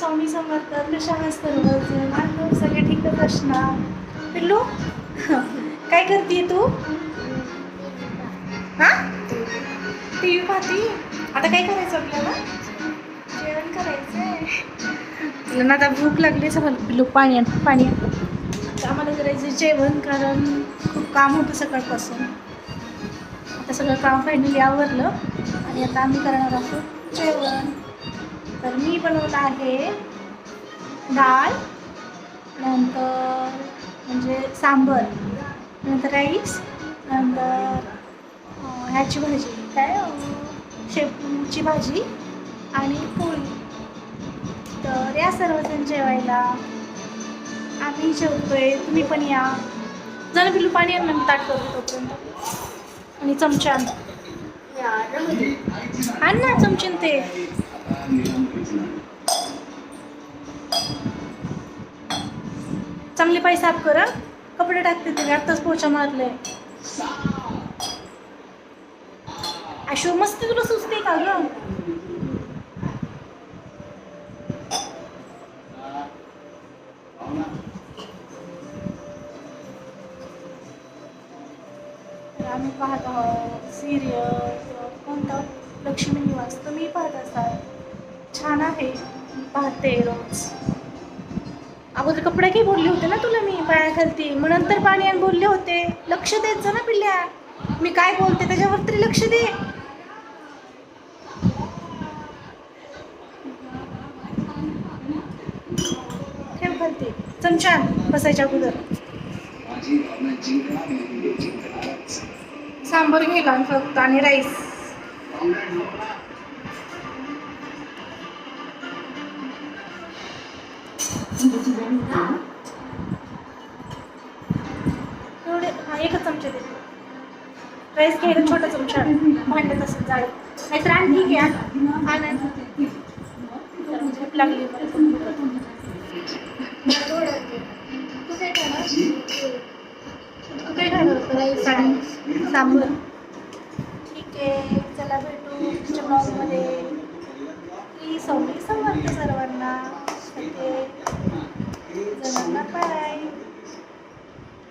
स्वामी समर्थ कशा आहात सर्वजण सगळे ठीकच असणार. पिल्लू काय करते तू? हा? टी व्ही पाहती? आता काय करायचं आपल्याला? जेवण करायचंय. तुला ना आता भूक लागली सगळं पिल्लू पाणी आण पाणी आण. आम्हाला करायचं जेवण कारण खूप काम होतं सकाळपासून. आता सगळं काम फायनली आवरलं आणि आता आम्ही करणार आहोत जेवण. तर मी बनवलं आहे डाळ नंतर म्हणजे सांबर नंतर राईस नंतर ह्याची भाजी. काय? शेपूची भाजी आणि पोळी. तर या सर्वजण जेवायला. आम्ही जेवतोय. तुम्ही पण या. जण पिलू पाणी आण ना ताट करतो तोपर्यंत. आणि चमचा आण. आण ना चमचीन ते. चांगले पाय साफ कर. कपडे टाकते ते आत्ताच पोचा मारले अशो मस्त तुला सुचते का ग? आम्ही पाहत आहोत सिरियल कोणता? लक्ष्मी निवास. तुम्ही पाहत असाल. छान आहे. पाहते रोज. अगोदर कपडे काही बोलले होते ना तुला मी पायाखालती. मग नंतर पाणी आणि बोलले होते. लक्ष देत जा ना पिल्ल्या. मी काय बोलते त्याच्यावर तरी लक्ष दे. ठेव खालती. चमचा बसायच्या अगोदर. सांबर घ्यायला फक्त आणि राईस. एवढे हा एकच चमचा दे. राईस घ्यायला छोटा चमचा. भांडत असं जाड नाहीतर आण ठीक आहे. तर भूक लागली. तू काय खाणार तू काय खाणार सांबर. ठीक आहे चला भेटू पुढच्या ब्लॉगमध्ये की सवयी समजते सर्वांना.